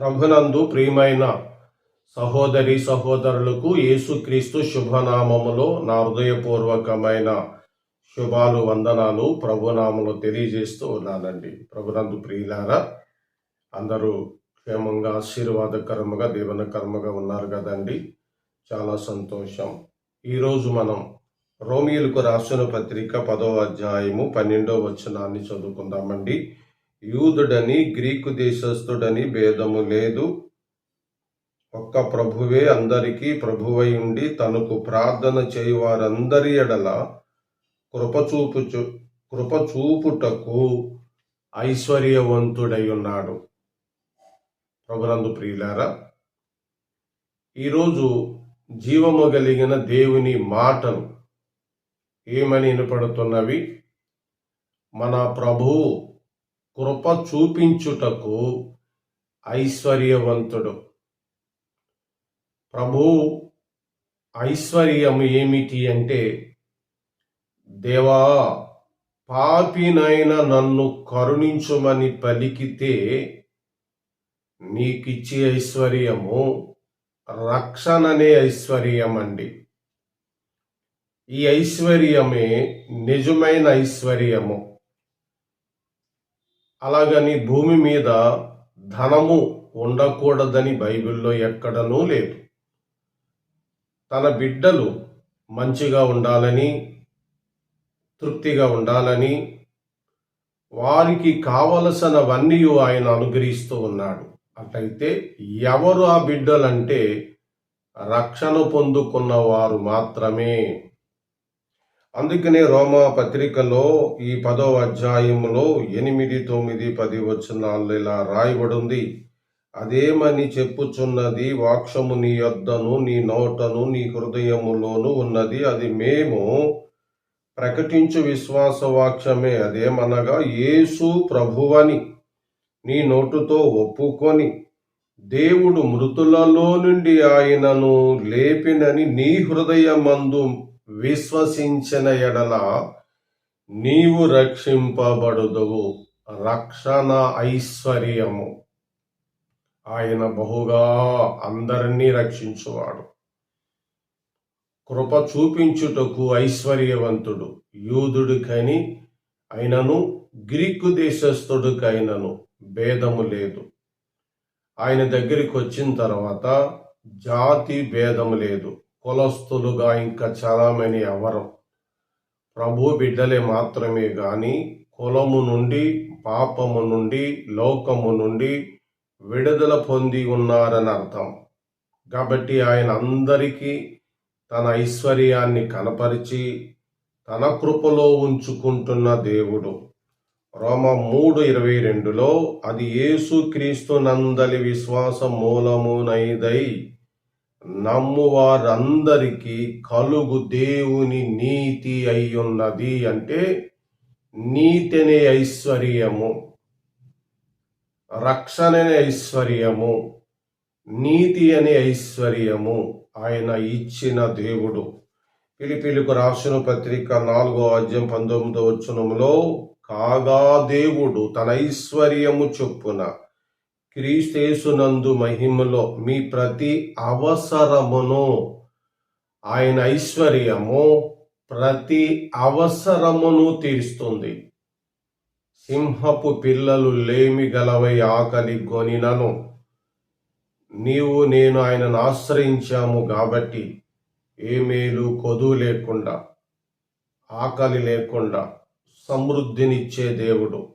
ప్రభునందు ప్రియమైన సహోదరి సహోదరులకు యేసుక్రీస్తు శుభనామములో నా హృదయపూర్వకమైన శుభాలు వందనాలు ప్రభునామములో తెలియజేస్తూ ఉన్నానండి. ప్రభునందు ప్రియులారా అందరూ క్షేమంగా ఆశీర్వాదకరముగా దీవనకరముగా ఉన్నారు కదండి. చాలా సంతోషం. ఈరోజు మనం రోమియోలకు రాసిన పత్రిక పదో అధ్యాయము పన్నెండో వచనాన్ని చదువుకుందామండి. యూదుడని గ్రీకు దేశస్థుడని భేదము లేదు. ఒక్క ప్రభువే అందరికీ ప్రభువై ఉండి తనకు ప్రార్థన చేయువారందరి ఎడల కృపచూపుచు కృపచూపుటకు ఐశ్వర్యవంతుడై ఉన్నాడు ప్రభునందు ప్రియులారా ఈరోజు జీవము కలిగిన దేవుని మాటలు ఏమని వినపడుతున్నవి? మన ప్రభువు కృప చూపించుటకు ఐశ్వర్యవంతుడు. ప్రభు ఐశ్వర్యం ఏమిటి అంటే దేవా పాపినైన నన్ను కరుణించుమని పలికితే నీకిచ్చే ఐశ్వర్యము రక్షణనే ఐశ్వర్యం అండి ఈ ఐశ్వర్యమే నిజమైన ఐశ్వర్యము. అలాగని భూమి మీద ధనము ఉండకూడదని బైబిల్లో ఎక్కడనూ లేదు. తన బిడ్డలు మంచిగా ఉండాలని తృప్తిగా ఉండాలని వారికి కావలసినవన్నీ ఆయన అనుగ్రహిస్తూ ఉన్నాడు. అట్లయితే ఎవరు ఆ బిడ్డలంటే రక్షణ పొందుకున్న వారు మాత్రమే. అందుకనే రోమా పత్రికలో ఈ పదవ అధ్యాయంలో ఎనిమిది తొమ్మిది పది వచనాలు ఇలా రాయబడింది అదేమని చెప్పుచున్నది వాక్షము నీ యొద్దను నీ నోటను నీ హృదయములోను ఉన్నది. అది మేము ప్రకటించు విశ్వాస వాక్యమే అదేమనగా యేసు ప్రభువని నీ నోటుతో ఒప్పుకొని దేవుడు మృతులలో నుండి ఆయనను లేపినని నీ హృదయమందు విశ్వసించిన ఎడల నీవు రక్షింపబడుదువు. రక్షణ ఐశ్వర్యము. ఆయన బహుగా అందరినీ రక్షించువాడు. కృప చూపించుటకు ఐశ్వర్యవంతుడు యూదుడికని అయినను గ్రీకు దేశస్థుడికైనను భేదము లేదు. ఆయన దగ్గరికి వచ్చిన తర్వాత జాతి భేదము లేదు. కులస్తులుగా ఇంకా చాలామంది ఎవరు? ప్రభు బిడ్డలే మాత్రమే కానీ కులము నుండి పాపము నుండి లోకము నుండి విడుదల పొంది ఉన్నారని అర్థం. కాబట్టి ఆయన అందరికీ తన ఐశ్వర్యాన్ని కనపరిచి తన కృపలో ఉంచుకుంటున్న దేవుడు. రోమ మూడు ఇరవై రెండులో అది యేసు క్రీస్తు నందలి విశ్వాస మూలమునైదై నమ్ము వారందరికీ కలుగు దేవుని నీతి అయ్యున్నది అంటే నీతినే ఐశ్వర్యము రక్షణనే ఐశ్వర్యము నీతి అనే ఐశ్వర్యము ఆయన ఇచ్చిన దేవుడు. పిలిపిలకు రాసిన పత్రిక నాలుగో అధ్యాయం పంతొమ్మిదో వచనంలో కాగా దేవుడు తన ఐశ్వర్యము చొప్పున క్రీస్తేసునందు మహిమలో మీ ప్రతి అవసరమును ఆయన ఐశ్వర్యము ప్రతి అవసరమును తీరుస్తుంది. సింహపు పిల్లలు లేమి గలవై ఆకలి గొనినను. నీవు నేను ఆయనను ఆశ్రయించాము కాబట్టి ఏ మేలు కొదువు లేకుండా ఆకలి లేకుండా సమృద్ధినిచ్చే దేవుడు.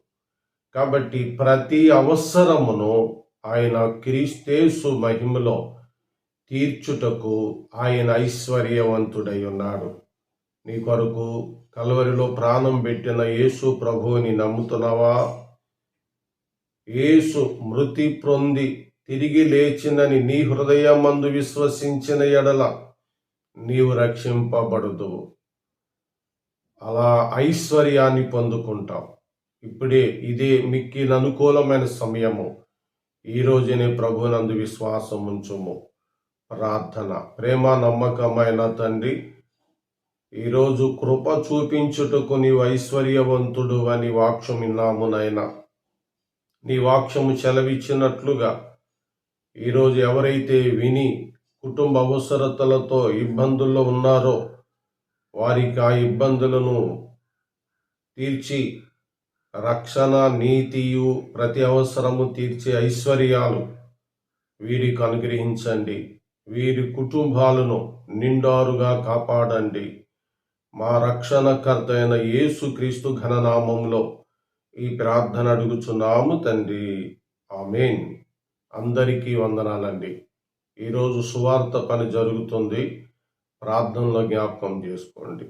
కాబట్టి ప్రతి అవసరమును ఆయన క్రీస్తేసు మహిమలో తీర్చుటకు ఆయన ఐశ్వర్యవంతుడై ఉన్నాడు నీ కొరకు కలవరిలో ప్రాణం పెట్టిన యేసు ప్రభువుని నమ్ముతున్నావా? యేసు మృతి పొంది తిరిగి లేచిందని నీ హృదయమందు విశ్వసించిన ఎడల నీవు రక్షింపబడుదువు. అలా ఐశ్వర్యాన్ని పొందుకుంటావు. ఇప్పుడే ఇదే మిక్కిన అనుకూలమైన సమయము. ఈ రోజునే ప్రభునందు విశ్వాసం ఉంచుము ప్రార్థన ప్రేమ నమ్మకమైన తండ్రి ఈరోజు కృప చూపించుటకు నీవు ఐశ్వర్యవంతుడు అని వాక్యం విన్నాము నాయన. నీ వాక్యము చెలవిచ్చినట్లుగా ఈరోజు ఎవరైతే విని కుటుంబ అవసరతలతో ఇబ్బందుల్లో ఉన్నారో వారికి ఆ ఇబ్బందులను తీర్చి రక్షణ నీతియు ప్రతి అవసరము తీర్చే ఐశ్వర్యాలు వీరికి అనుగ్రహించండి వీరి కుటుంబాలను నిండారుగా కాపాడండి. మా రక్షణకర్త అయిన యేసుక్రీస్తు ఘననామంలో ఈ ప్రార్థన అడుగుచున్నాము తండ్రి. ఆమెన్. అందరికీ వందనాలండి. ఈరోజు సువార్త పని జరుగుతుంది. ప్రార్థనలో జ్ఞాపకం చేసుకోండి.